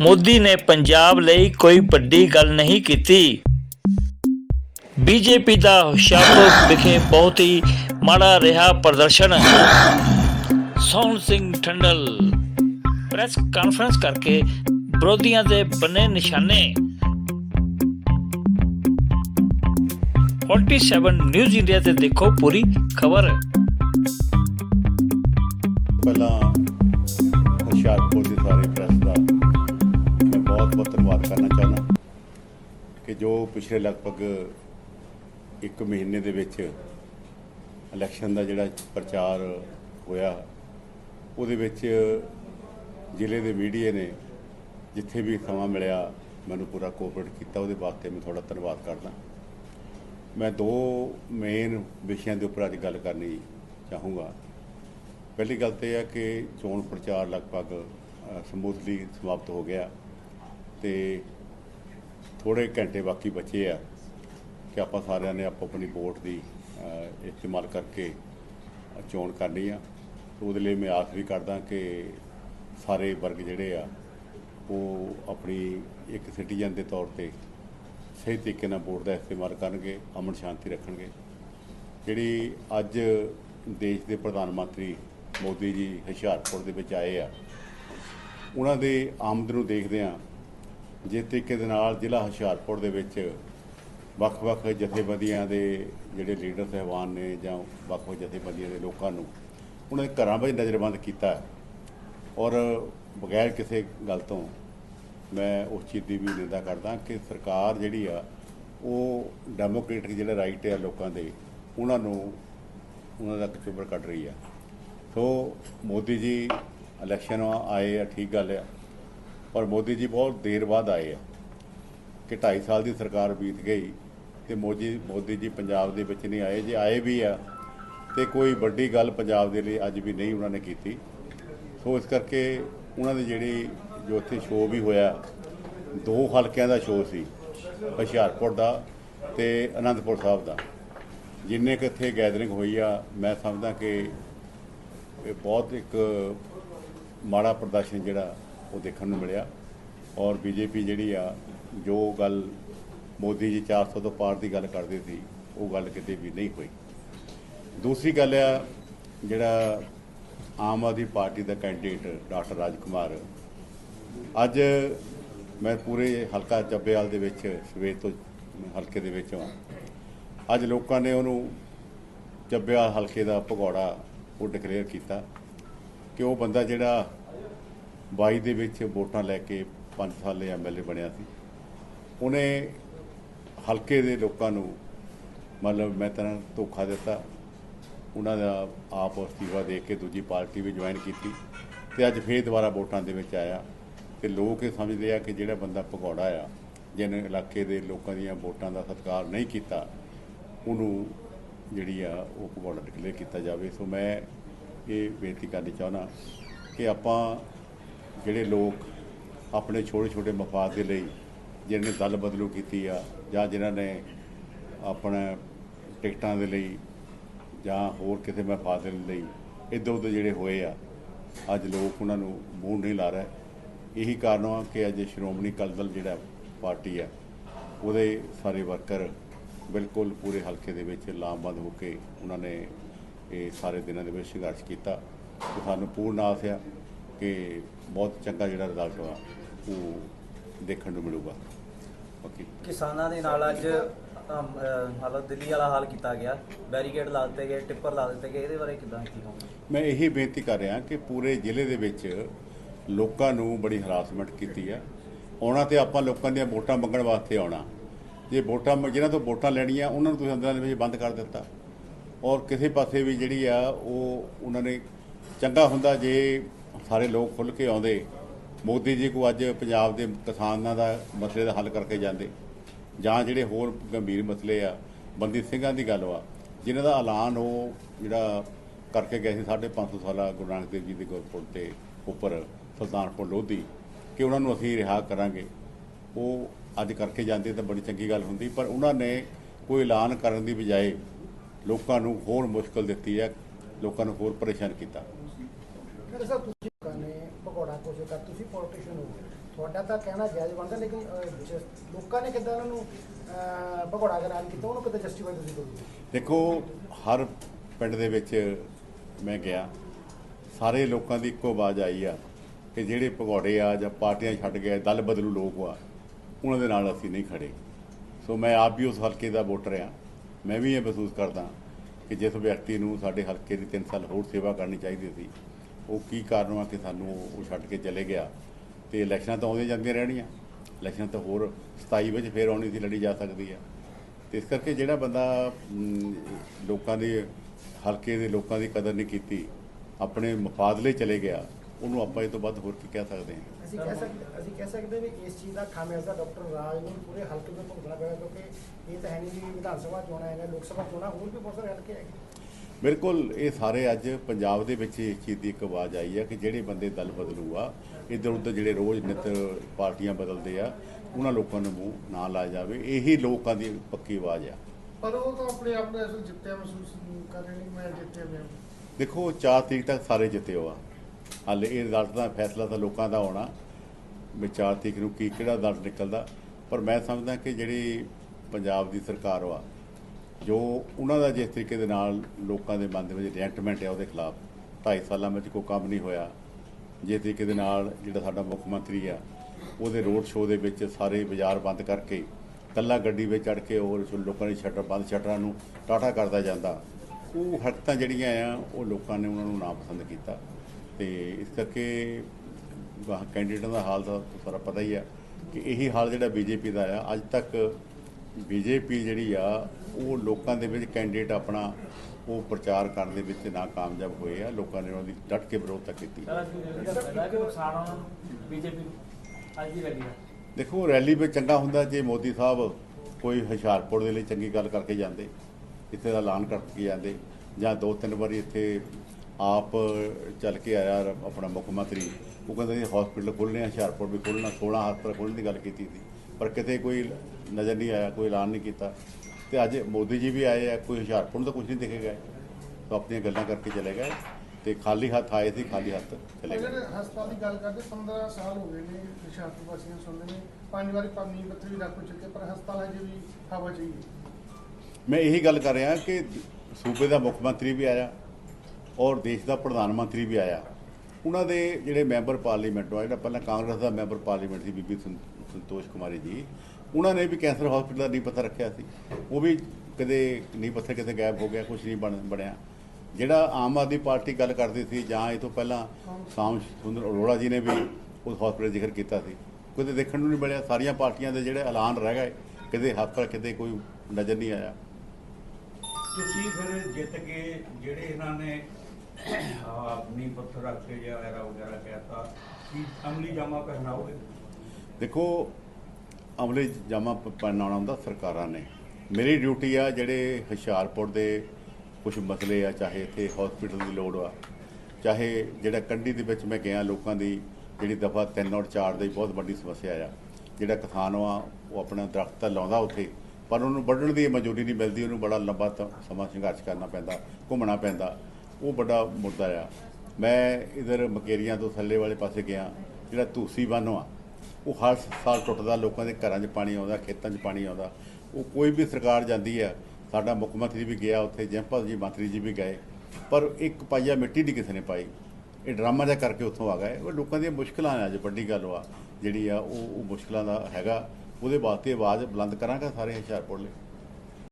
ਮੋਦੀ ਨੇ ਪੰਜਾਬ ਲਈ ਕੋਈ ਵੱਡੀ ਗੱਲ ਨਹੀਂ ਕੀਤੀ। ਬੀਜੇਪੀ ਦਾ ਹੁਸ਼ਿਆਰਪੁਰ ਵਿਖੇ ਬਹੁਤ ਹੀ ਮਾੜਾ ਰਿਹਾ ਪ੍ਰਦਰਸ਼ਨ। ਸੌਣ ਸਿੰਘ ਠੰਡਲ, ਪ੍ਰੈਸ ਕਾਨਫਰੰਸ ਕਰਕੇ ਵਿਰੋਧੀਆਂ ਦੇ ਬੰਨੇ ਨਿਸ਼ਾਨੇ। 47 ਨਿਊਜ਼ ਇੰਡੀਆ ਤੇ ਦੇਖੋ ਪੂਰੀ ਖਬਰ। ਪਹਿਲਾਂ ਕਰਨਾ ਚਾਹੁੰਦਾ ਕਿ ਜੋ ਪਿਛਲੇ ਲਗਭਗ ਇੱਕ ਮਹੀਨੇ ਦੇ ਵਿੱਚ ਇਲੈਕਸ਼ਨ ਦਾ ਜਿਹੜਾ ਪ੍ਰਚਾਰ ਹੋਇਆ, ਉਹਦੇ ਵਿੱਚ ਜ਼ਿਲ੍ਹੇ ਦੇ ਮੀਡੀਆ ਨੇ ਜਿੱਥੇ ਵੀ ਸਮਾਂ ਮਿਲਿਆ, ਮੈਨੂੰ ਪੂਰਾ ਕੋਆਪਰੇਟ ਕੀਤਾ। ਉਹਦੇ ਵਾਸਤੇ ਮੈਂ ਤੁਹਾਡਾ ਧੰਨਵਾਦ ਕਰਦਾ। ਮੈਂ ਦੋ ਮੇਨ ਵਿਸ਼ਿਆਂ ਦੇ ਉੱਪਰ ਅੱਜ ਗੱਲ ਕਰਨੀ ਚਾਹੂੰਗਾ। ਪਹਿਲੀ ਗੱਲ ਤੇ ਇਹ ਹੈ ਕਿ ਚੋਣ ਪ੍ਰਚਾਰ ਲਗਭਗ ਸਮੂਥਲੀ ਸਮਾਪਤ ਹੋ ਗਿਆ। ਤੇ ਥੋੜੇ ਘੰਟੇ ਬਾਕੀ ਬਚੇ ਆ ਕਿ ਆਪਾਂ ਸਾਰਿਆਂ ਨੇ ਆਪੋ ਆਪਣੀ ਵੋਟ ਦੀ ਇਸਤੇਮਾਲ ਕਰਕੇ ਚੋਣ ਕਰਨੀ ਆ। ਉਹਦੇ ਲਈ ਮੈਂ ਆਸ ਵੀ ਕਰਦਾ ਕਿ ਸਾਰੇ ਵਰਗ ਜਿਹੜੇ ਆ, ਉਹ ਆਪਣੀ ਇੱਕ ਸਿਟੀਜ਼ਨ ਦੇ ਤੌਰ ਤੇ ਸਹੀ ਤਰੀਕੇ ਨਾਲ ਵੋਟ ਦਾ ਇਸਤੇਮਾਲ ਕਰਨਗੇ, ਅਮਨ ਸ਼ਾਂਤੀ ਰੱਖਣਗੇ। ਜਿਹੜੀ ਅੱਜ ਦੇਸ਼ ਦੇ ਪ੍ਰਧਾਨ ਮੰਤਰੀ ਮੋਦੀ ਜੀ ਹੁਸ਼ਿਆਰਪੁਰ ਦੇ ਵਿੱਚ ਆਏ ਆ, ਉਹਨਾਂ ਦੇ ਆਮਦ ਨੂੰ ਦੇਖਦੇ ਆ ਜਿਸ ਤਰੀਕੇ ਦੇ ਨਾਲ ਜ਼ਿਲ੍ਹਾ ਹੁਸ਼ਿਆਰਪੁਰ ਦੇ ਵਿੱਚ ਵੱਖ-ਵੱਖ ਜਥੇਬੰਦੀਆਂ ਦੇ ਜਿਹੜੇ ਲੀਡਰ ਸਹਿਬਾਨ ਨੇ ਜਾਂ ਵੱਖ-ਵੱਖ ਜਥੇਬੰਦੀਆਂ ਦੇ ਲੋਕਾਂ ਨੂੰ ਉਹਨਾਂ ਦੇ ਘਰਾਂ ਵਿੱਚ ਨਜ਼ਰਬੰਦ ਕੀਤਾ ਔਰ ਬਗੈਰ ਕਿਸੇ ਗੱਲ ਤੋਂ ਮੈਂ ਉਸ ਚੀਜ਼ ਦੀ ਵੀ ਨਿੰਦਾ ਕਰਦਾ ਕਿ ਸਰਕਾਰ ਜਿਹੜੀ ਆ, ਉਹ ਡੈਮੋਕ੍ਰੇਟਿਕ ਜਿਹੜੇ ਰਾਈਟ ਆ ਲੋਕਾਂ ਦੇ, ਉਹਨਾਂ ਨੂੰ, ਉਹਨਾਂ ਦਾ ਕਚੂਬਰ ਕੱਢ ਰਹੀ ਆ। ਸੋ ਮੋਦੀ ਜੀ, ਇਲੈਕਸ਼ਨ ਆਏ ਆ, ਠੀਕ ਗੱਲ ਆ। ਪਰ ਮੋਦੀ ਜੀ ਬਹੁਤ ਦੇਰ ਬਾਅਦ ਆਏ ਆ ਕਿ 2.5 ਸਾਲ ਦੀ ਸਰਕਾਰ ਬੀਤ ਗਈ ਤੇ ਮੋਦੀ ਮੋਦੀ ਜੀ ਪੰਜਾਬ ਦੇ ਵਿੱਚ ਨਹੀਂ ਆਏ। ਜੇ ਆਏ ਵੀ ਆ ਤੇ ਕੋਈ ਵੱਡੀ ਗੱਲ ਪੰਜਾਬ ਦੇ ਲਈ ਅੱਜ ਵੀ ਨਹੀਂ ਉਹਨਾਂ ਨੇ ਕੀਤੀ। ਸੋ ਇਸ ਕਰਕੇ ਉਹਨਾਂ ਦੀ ਜਿਹੜੀ ਜੋ ਇੱਥੇ ਸ਼ੋਅ ਵੀ ਹੋਇਆ, ਦੋ ਹਲਕਿਆਂ ਦਾ ਸ਼ੋਅ ਸੀ, ਹੁਸ਼ਿਆਰਪੁਰ ਦਾ ਤੇ ਅਨੰਦਪੁਰ ਸਾਹਿਬ ਦਾ। ਜਿੰਨੇ ਕੁ ਇੱਥੇ ਗੈਦਰਿੰਗ ਹੋਈ ਆ, ਮੈਂ ਸਮਝਦਾ ਕਿ ਇਹ ਬਹੁਤ ਇੱਕ ਮਾੜਾ ਪ੍ਰਦਰਸ਼ਨ ਜਿਹੜਾ ਉਹ ਦੇਖਣ ਨੂੰ ਮਿਲਿਆ। ਔਰ ਬੀਜੇਪੀ ਜਿਹੜੀ ਆ, ਜੋ ਗੱਲ ਮੋਦੀ ਜੀ 400 ਤੋਂ ਪਾਰ ਦੀ ਗੱਲ ਕਰਦੇ ਸੀ, ਉਹ ਗੱਲ ਕਿਤੇ ਵੀ ਨਹੀਂ ਹੋਈ। ਦੂਸਰੀ ਗੱਲ ਆ, ਜਿਹੜਾ ਆਮ ਆਦਮੀ ਪਾਰਟੀ ਦਾ ਕੈਂਡੀਡੇਟ ਡਾਕਟਰ ਰਾਜਕੁਮਾਰ, ਅੱਜ ਮੈਂ ਪੂਰੇ ਹਲਕਾ ਚੱਬੇਵਾਲ ਦੇ ਵਿੱਚ, ਸਵੇਰ ਤੋਂ ਹਲਕੇ ਦੇ ਵਿੱਚ ਹਾਂ। ਅੱਜ ਲੋਕਾਂ ਨੇ ਉਹਨੂੰ ਚੱਬੇਵਾਲ ਹਲਕੇ ਦਾ ਭਗੌੜਾ ਉਹ ਡਿਕਲੇਅਰ ਕੀਤਾ ਕਿ ਉਹ ਬੰਦਾ ਜਿਹੜਾ 22 ਦੇ ਵਿੱਚ ਵੋਟਾਂ ਲੈ ਕੇ 5 ਸਾਲੇ ਐਮਐਲਏ ਬਣਿਆ ਸੀ। ਉਹਨੇ ਹਲਕੇ ਦੇ ਲੋਕਾਂ ਨੂੰ ਮਤਲਬ ਮੈਂ ਤਰ੍ਹਾਂ ਧੋਖਾ ਦਿੱਤਾ। ਉਹਨਾਂ ਦਾ ਆਪ ਅਸਤੀਫਾ ਦੇ ਕੇ ਦੂਜੀ ਪਾਰਟੀ ਵੀ ਜੁਆਇਨ ਕੀਤੀ ਤੇ ਅੱਜ ਫੇਰ ਦੁਬਾਰਾ ਵੋਟਾਂ ਦੇ ਵਿੱਚ ਆਇਆ। ਤੇ ਲੋਕ ਇਹ ਸਮਝਦੇ ਆ ਕਿ ਜਿਹੜਾ ਬੰਦਾ ਭਗੌੜਾ ਆ, ਜਿਹਨੇ ਇਲਾਕੇ ਦੇ ਲੋਕਾਂ ਦੀਆਂ ਵੋਟਾਂ ਦਾ ਸਤਿਕਾਰ ਨਹੀਂ ਕੀਤਾ, ਉਹਨੂੰ ਜਿਹੜੀ ਆ ਉਹ ਭਗੌੜਾ ਡਿਕਲੇਅਰ ਕੀਤਾ ਜਾਵੇ। ਸੋ ਮੈਂ ਇਹ ਬੇਨਤੀ ਕਰਨੀ ਚਾਹੁੰਦਾ ਕਿ ਆਪਾਂ ਜਿਹੜੇ ਲੋਕ ਆਪਣੇ ਛੋਟੇ ਛੋਟੇ ਮਫਾਦ ਦੇ ਲਈ ਜਿਹਨਾਂ ਨੇ ਦਲ ਬਦਲੂ ਕੀਤੀ ਆ ਜਾਂ ਜਿਨ੍ਹਾਂ ਨੇ ਆਪਣੇ ਟਿਕਟਾਂ ਦੇ ਲਈ ਜਾਂ ਹੋਰ ਕਿਸੇ ਮਫਾਦ ਦੇ ਲਈ ਇੱਧਰ ਉੱਧਰ ਜਿਹੜੇ ਹੋਏ ਆ, ਅੱਜ ਲੋਕ ਉਹਨਾਂ ਨੂੰ ਮੂੰਹ ਨਹੀਂ ਲਾ ਰਹੇ। ਇਹੀ ਕਾਰਨ ਆ ਕਿ ਅੱਜ ਸ਼੍ਰੋਮਣੀ ਅਕਾਲੀ ਦਲ ਜਿਹੜਾ ਪਾਰਟੀ ਆ, ਉਹਦੇ ਸਾਰੇ ਵਰਕਰ ਬਿਲਕੁਲ ਪੂਰੇ ਹਲਕੇ ਦੇ ਵਿੱਚ ਲਾਮਬੰਦ ਹੋ ਕੇ ਉਹਨਾਂ ਨੇ ਇਹ ਸਾਰੇ ਦਿਨਾਂ ਦੇ ਵਿੱਚ ਸੰਘਰਸ਼ ਕੀਤਾ। ਤੇ ਸਾਨੂੰ ਪੂਰਨ ਆਸ ਆ ਕਿ ਬਹੁਤ ਚੰਗਾ ਜਿਹੜਾ ਰਿਜ਼ਲਟ ਆ ਉਹ ਦੇਖਣ ਨੂੰ ਮਿਲੂਗਾ। ਬਾਕੀ ਕਿਸਾਨਾਂ ਦੇ ਨਾਲ ਅੱਜ ਅਮ, ਅਹ, ਹਾਲਤ ਦਿੱਲੀ ਵਾਲਾ ਹਾਲ ਕੀਤਾ ਗਿਆ। ਬੈਰੀਕੇਡ ਲਾ ਦਿੱਤੇ ਗਏ ਟਿੱਪਰ ਲਾ ਦਿੱਤੇ ਗਏ ਇਹਦੇ ਬਾਰੇ ਕਿਦਾਂ ਕੀ ਕਹੋਗੇ? ਮੈਂ ਇਹੀ ਬੇਨਤੀ ਕਰ ਰਿਹਾ ਕਿ ਪੂਰੇ ਜ਼ਿਲ੍ਹੇ ਦੇ ਵਿੱਚ ਲੋਕਾਂ ਨੂੰ ਬੜੀ ਹਰਾਸਮੈਂਟ ਕੀਤੀ ਹੈ ਆਉਣਾ ਤੇ ਆਪਾਂ ਲੋਕਾਂ ਦੀਆਂ ਵੋਟਾਂ ਮੰਗਣ ਵਾਸਤੇ ਆਉਣਾ। ਜੇ ਵੋਟਾਂ ਮ- ਜਿਹਨਾਂ ਤੋਂ ਵੋਟਾਂ ਲੈਣੀਆਂ ਉਹਨਾਂ ਨੂੰ ਤੁਸੀਂ ਅੰਦਰਾਂ ਦੇ ਵਿੱਚ ਬੰਦ ਕਰ ਦਿੱਤਾ। ਔਰ ਕਿਸੇ ਪਾਸੇ ਵੀ ਜਿਹੜੀ ਆ ਉਹ ਉਹਨਾਂ ਨੇ ਚੰਗਾ ਹੁੰਦਾ ਜੇ ਸਾਰੇ ਲੋਕ ਖੁੱਲ ਕੇ ਆਉਂਦੇ। ਮੋਦੀ ਜੀ ਕੋ ਅੱਜ ਪੰਜਾਬ ਦੇ ਕਿਸਾਨਾਂ ਦਾ ਮਸਲੇ ਦਾ ਹੱਲ ਕਰਕੇ ਜਾਂਦੇ। ਜਾਂ ਜਿਹੜੇ ਹੋਰ ਗੰਭੀਰ ਮਸਲੇ ਆ, ਬੰਦੀ ਸਿੰਘਾਂ ਦੀ ਗੱਲ ਵਾ, ਜਿਨ੍ਹਾਂ ਦਾ ਐਲਾਨ ਉਹ ਜਿਹੜਾ ਕਰਕੇ ਗਏ ਸੀ 550 ਸਾਲਾ ਗੁਰੂ ਨਾਨਕ ਦੇਵ ਜੀ ਦੇ ਗੁਰਪੁਰਬ ਤੇ ਉੱਪਰ ਸੁਲਤਾਨਪੁਰ ਲੋਧੀ, ਕਿ ਉਹਨਾਂ ਨੂੰ ਅਸੀਂ ਰਿਹਾ ਕਰਾਂਗੇ। ਉਹ ਅੱਜ ਕਰਕੇ ਜਾਂਦੇ ਤਾਂ ਬੜੀ ਚੰਗੀ ਗੱਲ ਹੁੰਦੀ, ਪਰ ਉਹਨਾਂ ਨੇ ਕੋਈ ਐਲਾਨ ਕਰਨ ਦੀ ਬਜਾਏ ਲੋਕਾਂ ਨੂੰ ਹੋਰ ਮੁਸ਼ਕਲ ਦਿੱਤੀ ਹੈ, ਲੋਕਾਂ ਨੂੰ ਹੋਰ ਪਰੇਸ਼ਾਨ ਕੀਤਾ। ਮੇਰੇ ਸਾਹਿਬ ਤੁਸੀਂ ਲੋਕਾਂ ਨੇ ਭਗੌੜਾ ਕਰ ਤੁਸੀਂ ਪੋਲੀਟੀਸ਼ੀਅਨ ਹੋ। ਤੁਹਾਡਾ ਤਾਂ ਕਹਿਣਾ ਜਾਇਜ਼ ਬਣਦਾ ਲੇਕਿਨ ਅਹ, ਜ- ਲੋਕਾਂ ਨੇ ਕਿੱਦਾਂ ਉਹਨਾਂ ਨੂੰ ਅਹ, ਭਗੌੜਾ ਕਰਾਰ ਕੀਤਾ ਉਹਨੂੰ ਕਿੱਦਾਂ ਜਸਟੀਫਾਈ ਤੁਸੀਂ ਕਰੋਗੇ? ਦੇਖੋ ਹਰ ਪਿੰਡ ਦੇ ਵਿੱਚ ਮੈਂ ਗਿਆ। ਸਾਰੇ ਲੋਕਾਂ ਦੀ ਇੱਕੋ ਆਵਾਜ਼ ਆਈ ਆ ਕਿ ਜਿਹੜੇ ਭਗੌੜੇ ਆ ਜਾਂ ਪਾਰਟੀਆਂ ਛੱਡ ਗਏ ਦਲ ਬਦਲੂ ਲੋਕ ਆ ਉਹਨਾਂ ਦੇ ਨਾਲ ਅਸੀਂ ਨਹੀਂ ਖੜੇ। ਸੋ ਮੈਂ ਆਪ ਵੀ ਉਸ ਹਲਕੇ ਦਾ ਵੋਟਰ ਆ। ਮੈਂ ਵੀ ਇਹ ਮਹਿਸੂਸ ਕਰਦਾ ਕਿ ਜਿਸ ਵਿਅਕਤੀ ਨੂੰ ਸਾਡੇ ਹਲਕੇ ਦੀ 3 ਸਾਲ ਹੋਰ ਸੇਵਾ ਕਰਨੀ ਚਾਹੀਦੀ ਸੀ ਉਹ ਕੀ ਕਾਰਨ ਵਾ ਕਿ ਸਾਨੂੰ ਉਹ ਛੱਡ ਕੇ ਚਲੇ ਗਿਆ? ਤੇ ਇਲੈਕਸ਼ਨਾਂ ਤਾਂ ਆਉਂਦੀਆਂ ਜਾਂਦੀਆਂ ਰਹਿਣੀਆਂ। ਇਲੈਕਸ਼ਨ ਤਾਂ ਹੋਰ 27 ਵਿੱਚ ਫੇਰ ਆਉਣੀ ਸੀ ਲੜੀ ਜਾ ਸਕਦੀ ਆ। ਤੇ ਇਸ ਕਰਕੇ ਜਿਹੜਾ ਬੰਦਾ ਲੋਕਾਂ ਦੇ ਹਲਕੇ ਦੇ ਲੋਕਾਂ ਦੀ ਕਦਰ ਨਹੀਂ ਕੀਤੀ, ਆਪਣੇ ਮਫਾਦਲੇ ਚਲੇ ਗਿਆ, ਉਹਨੂੰ ਆਪਾਂ ਇਹ ਤੋਂ ਵੱਧ ਹੋਰ ਕੀ ਕਹਿ ਸਕਦੇ ਹਾਂ? ਅਸੀਂ ਕਹਿ ਸਕਦੇ ਅਸੀਂ ਕਹਿ ਸਕਦੇ ਵੀ ਇਸ ਚੀਜ਼ ਦਾ ਖਾਮਿਆਜ਼ਾ ਡਾਕਟਰ ਰਾਜ ਨੂੰ ਪੂਰੇ ਹਲਕੇ ਤੋਂ ਭੁਗਤਣਾ ਪਿਆ ਕਿਉਂਕਿ ਇਹ ਤਾਂ ਹੈ ਨਹੀਂ ਵੀ ਵਿਧਾਨ ਸਭਾ ਚੋਣਾਂ ਹੈਗਾ ਲੋਕ ਸਭਾ ਚੋਣਾਂ ਹੋਰ ਵੀ ਬਹੁਤ ਸਾਰੇ ਹਲਕੇ ਹੈਗੇ। ਬਿਲਕੁਲ ਇਹ ਸਾਰੇ ਅੱਜ ਪੰਜਾਬ ਦੇ ਵਿੱਚ ਇਸ ਚੀਜ਼ ਦੀ ਇੱਕ ਆਵਾਜ਼ ਆਈ ਹੈ ਕਿ ਜਿਹੜੇ ਬੰਦੇ ਦਲ ਬਦਲੂ ਆ ਇੱਧਰ ਉੱਧਰ ਜਿਹੜੇ ਰੋਜ਼ ਨਿਤ ਪਾਰਟੀਆਂ ਬਦਲਦੇ ਆ ਉਹਨਾਂ ਲੋਕਾਂ ਨੂੰ ਮੂੰਹ ਨਾ ਲਾਇਆ ਜਾਵੇ ਇਹੀ ਲੋਕਾਂ ਦੀ ਪੱਕੀ ਆਵਾਜ਼ ਆ। ਪਰ ਉਹ ਤਾਂ ਆਪਣੇ ਆਪ ਨੂੰ ਐਸਾ ਜਿੱਤਿਆ ਮਹਿਸੂਸ ਕਰ ਰਹੇ ਨਹੀਂ ਮੈਂ ਜਿੱਤਿਆ ਮੈਂ। ਦੇਖੋ 4 ਤਰੀਕ ਤੱਕ ਸਾਰੇ ਜਿੱਤੇ ਹੋ ਆ। ਹਾਲੇ ਇਹ ਰਿਜ਼ਲਟ ਦਾ ਫੈਸਲਾ ਤਾਂ ਲੋਕਾਂ ਦਾ ਹੋਣਾ ਵੀ 4 ਤਰੀਕ ਨੂੰ ਕੀ ਕਿਹੜਾ ਰਿਜ਼ਲਟ ਨਿਕਲਦਾ। ਪਰ ਮੈਂ ਸਮਝਦਾ ਕਿ ਜਿਹੜੀ ਪੰਜਾਬ ਦੀ ਸਰਕਾਰ ਵਾ ਜੋ ਉਹਨਾਂ ਦਾ ਜਿਸ ਤਰੀਕੇ ਦੇ ਨਾਲ ਲੋਕਾਂ ਦੇ ਮਨ ਦੇ ਵਿੱਚ ਰਿਐਕਟਮੈਂਟ ਹੈ ਉਹਦੇ ਖਿਲਾਫ 2.5 ਸਾਲਾਂ ਵਿੱਚ ਕੋਈ ਕੰਮ ਨਹੀਂ ਹੋਇਆ, ਜਿਸ ਤਰੀਕੇ ਦੇ ਨਾਲ ਜਿਹੜਾ ਸਾਡਾ ਮੁੱਖ ਮੰਤਰੀ ਆ, ਉਹਦੇ ਰੋਡ ਸ਼ੋਅ ਦੇ ਵਿੱਚ ਸਾਰੇ ਬਾਜ਼ਾਰ ਬੰਦ ਕਰਕੇ ਕੱਲਾ ਗੱਡੀ ਵਿੱਚ ਚੜ ਕੇ ਹੋਰ ਲੋਕਾਂ ਦੇ ਸ਼ਟਰ ਬੰਦ ਸ਼ਟਰਾਂ ਨੂੰ ਟਾਟਾ ਕਰਦਾ ਜਾਂਦਾ, ਉਹ ਹਰਕਤਾਂ ਜਿਹੜੀਆਂ ਆ, ਉਹ ਲੋਕਾਂ ਨੇ ਉਹਨਾਂ ਨੂੰ ਨਾ ਪਸੰਦ ਕੀਤਾ। ਤੇ ਇਸ ਕਰਕੇ ਕੈਂਡੀਡੇਟਾਂ ਦਾ ਹਾਲ ਤਾਂ ਸਾਰਾ ਪਤਾ ਹੀ ਆ ਕਿ ਇਹੀ ਹਾਲ ਜਿਹੜਾ ਬੀਜੇਪੀ ਦਾ ਆ, ਅੱਜ ਤੱਕ ਬੀਜੇਪੀ ਜਿਹੜੀ ਆ ਉਹ ਲੋਕਾਂ ਦੇ ਵਿੱਚ ਕੈਂਡੀਡੇਟ ਆਪਣਾ ਉਹ ਪ੍ਰਚਾਰ ਕਰਨ ਦੇ ਵਿੱਚ ਨਾ ਕਾਮਯਾਬ ਹੋਏ ਆ। ਲੋਕਾਂ ਨੇ ਉਹਨਾਂ ਦੀ ਡਟ ਕੇ ਵਿਰੋਧਤਾ ਕੀਤੀ। ਦੇਖੋ ਰੈਲੀ ਵਿੱਚ ਚੰਗਾ ਹੁੰਦਾ ਜੇ ਮੋਦੀ ਸਾਹਿਬ ਕੋਈ ਹੁਸ਼ਿਆਰਪੁਰ ਦੇ ਲਈ ਚੰਗੀ ਗੱਲ ਕਰਕੇ ਜਾਂਦੇ ਇੱਥੇ ਦਾ ਐਲਾਨ ਕਰਕੇ ਜਾਂਦੇ ਜਾਂ ਦੋ ਤਿੰਨ ਵਾਰੀ ਇੱਥੇ ਆਪ ਚੱਲ ਕੇ ਆਇਆ ਆਪਣਾ ਮੁੱਖ ਮੰਤਰੀ ਉਹ ਕਹਿੰਦਾ ਜੀ ਹਸਪੀਟਲ ਖੋਲ੍ਹਣੇ ਆ ਹੁਸ਼ਿਆਰਪੁਰ ਵੀ ਖੋਲ੍ਹਣਾ 16 ਹਸਪਤਾਲ ਖੋਲ੍ਹਣ ਦੀ ਗੱਲ ਕੀਤੀ ਸੀ। ਪਰ ਕਿਤੇ ਕੋਈ ਨਜ਼ਰ ਨਹੀਂ ਆਇਆ ਕੋਈ ਐਲਾਨ ਨਹੀਂ ਕੀਤਾ। ਤੇ ਅੱਜ ਮੋਦੀ ਜੀ ਵੀ ਆਏ ਆ ਕੋਈ ਹੁਸ਼ਿਆਰਪੁਰ ਨੂੰ ਤਾਂ ਕੁਝ ਨਹੀਂ ਦਿਖੇ ਗਏ। ਤਾਂ ਆਪਣੀਆਂ ਗੱਲਾਂ ਕਰਕੇ ਚਲੇ ਗਏ ਤੇ ਖਾਲੀ ਹੱਥ ਆਏ ਸੀ ਖਾਲੀ ਹੱਥ ਚਲੇ ਗਏ। ਹਸਪਤਾਲ ਦੀ ਗੱਲ ਕਰਦੇ 15 ਸਾਲ ਹੋ ਗਏ ਨੇ ਹੁਸ਼ਿਆਰਪੁਰ ਵਾਸੀਆਂ ਸੁਣਦੇ ਨੇ। ਪੰਜ ਵਾਰੀ ਪਾਣੀ ਪੱਤਰ ਵੀ ਰੱਖ ਚੁੱਕੇ ਪਰ ਹਸਪਤਾਲ ਹਜੇ ਵੀ ਹਵਾ ਚਾਹੀਏ ਮੈਂ ਇਹੀ ਗੱਲ ਕਰ ਰਿਹਾ ਕਿ ਸੂਬੇ ਦਾ ਮੁੱਖ ਮੰਤਰੀ ਵੀ ਆਇਆ ਔਰ ਦੇਸ਼ ਦਾ ਪ੍ਰਧਾਨ ਮੰਤਰੀ ਵੀ ਆਇਆ। ਉਹਨਾਂ ਦੇ ਜਿਹੜੇ ਮੈਂਬਰ ਪਾਰਲੀਮੈਂਟ ਆ ਜਿਹੜਾ ਪਹਿਲਾਂ ਕਾਂਗਰਸ ਦਾ ਮੈਂਬਰ ਪਾਰਲੀਮੈਂਟ ਸੀ ਬੀਬੀ ਸੰਤੋਸ਼ ਕੁਮਾਰੀ ਜੀ ਉਹਨਾਂ ਨੇ ਵੀ ਕੈਂਸਰ ਹਸਪੀਟਲ ਦਾ ਨਹੀਂ ਪਤਾ ਰੱਖਿਆ ਸੀ। ਉਹ ਵੀ ਕਦੇ ਨਹੀਂ ਪੱਥਰ ਕਿਤੇ ਗਾਇਬ ਹੋ ਗਿਆ ਕੁਝ ਨਹੀਂ ਬਣ ਬਣਿਆ। ਜਿਹੜਾ ਆਮ ਆਦਮੀ ਪਾਰਟੀ ਗੱਲ ਕਰਦੀ ਸੀ ਜਾਂ ਇਹ ਤੋਂ ਪਹਿਲਾਂ ਸ਼ਾਮ ਸੁੰਦਰ ਅਰੋੜਾ ਜੀ ਨੇ ਵੀ ਉਸ ਹਸਪੀਟਲ ਜ਼ਿਕਰ ਕੀਤਾ ਸੀ। ਕਦੇ ਦੇਖਣ ਨੂੰ ਨਹੀਂ ਮਿਲਿਆ ਸਾਰੀਆਂ ਪਾਰਟੀਆਂ ਦੇ ਜਿਹੜੇ ਐਲਾਨ ਰਹਿ ਗਏ ਕਿਤੇ ਹੱਕ ਕਿਤੇ ਕੋਈ ਨਜ਼ਰ ਨਹੀਂ ਆਇਆ। ਤੁਸੀਂ ਫਿਰ ਜਿੱਤ ਕੇ ਜਿਹੜੇ ਇਹਨਾਂ ਨੇ ਆਪਣੀ ਪੱਥਰ ਰੱਖ ਕੇ ਜਾਂ ਵਗੈਰਾ ਕਹਿਤਾ ਕੀ ਅਮਲੀ ਜਾਮਾ ਪਹਿਨਾਓਗੇ? ਦੇਖੋ ਅਮਲੇ ਜਾਮਾ ਪਹਿਨਾਉਣਾ ਹੁੰਦਾ, ਸਰਕਾਰਾਂ ਨੇ। ਮੇਰੀ ਡਿਊਟੀ ਆ ਜਿਹੜੇ ਹੁਸ਼ਿਆਰਪੁਰ ਦੇ ਕੁਝ ਮਸਲੇ ਆ, ਚਾਹੇ ਇੱਥੇ ਹਸਪੀਟਲ ਦੀ ਲੋੜ ਆ, ਚਾਹੇ ਜਿਹੜਾ ਕੰਢੀ ਦੇ ਵਿੱਚ ਮੈਂ ਗਿਆ ਲੋਕਾਂ ਦੀ, ਜਿਹੜੀ ਦਫਾ 3 ਔਰ 4 ਦੀ ਬਹੁਤ ਵੱਡੀ ਸਮੱਸਿਆ ਆ। ਜਿਹੜਾ ਕਿਸਾਨ ਆ, ਉਹ ਆਪਣਾ ਦਰਖਤ ਲਾਉਂਦਾ ਉੱਥੇ, ਪਰ ਉਹਨੂੰ ਵੱਢਣ ਦੀ ਮਨਜ਼ੂਰੀ ਨਹੀਂ ਮਿਲਦੀ, ਉਹਨੂੰ ਬੜਾ ਲੰਬਾ ਤ- ਸਮਾਂ ਸੰਘਰਸ਼ ਕਰਨਾ ਪੈਂਦਾ, ਘੁੰਮਣਾ ਪੈਂਦਾ, ਉਹ ਵੱਡਾ ਮੁੱਦਾ ਆ। ਮੈਂ ਇਧਰ ਮਕੇਰੀਆਂ ਤੋਂ ਥੱਲੇ ਵਾਲੇ ਪਾਸੇ ਗਿਆ, ਜਿਹੜਾ ਧੂਸੀ ਬੰਨ੍ਹ ਆ ਉਹ ਹਰ ਸਾਲ ਟੁੱਟਦਾ, ਲੋਕਾਂ ਦੇ ਘਰਾਂ 'ਚ ਪਾਣੀ ਆਉਂਦਾ, ਖੇਤਾਂ 'ਚ ਪਾਣੀ ਆਉਂਦਾ। ਉਹ ਕੋਈ ਵੀ ਸਰਕਾਰ ਜਾਂਦੀ ਆ ਸਾਡਾ ਮੁੱਖ ਮੰਤਰੀ ਵੀ ਗਿਆ ਉੱਥੇ ਜੰਪਲ ਜੀ ਮੰਤਰੀ ਜੀ ਵੀ ਗਏ, ਪਰ ਇੱਕ ਪਾਈਆ ਮਿੱਟੀ ਨਹੀਂ ਕਿਸੇ ਨੇ ਪਾਈ। ਇਹ ਡਰਾਮਾ ਜਿਹਾ ਕਰਕੇ ਉੱਥੋਂ ਆ ਗਏ। ਉਹ ਲੋਕਾਂ ਦੀਆਂ ਮੁਸ਼ਕਲਾਂ ਨੇ ਅੱਜ, ਵੱਡੀ ਗੱਲ ਵਾ, ਜਿਹੜੀ ਆ, ਉਹ ਉਹ ਮੁਸ਼ਕਲਾਂ ਦਾ ਹੈਗਾ। ਉਹਦੇ ਵਾਸਤੇ ਆਵਾਜ਼ ਬੁਲੰਦ ਕਰਾਂਗਾ ਸਾਰੇ ਹੁਸ਼ਿਆਰਪੁਰ ਲਈ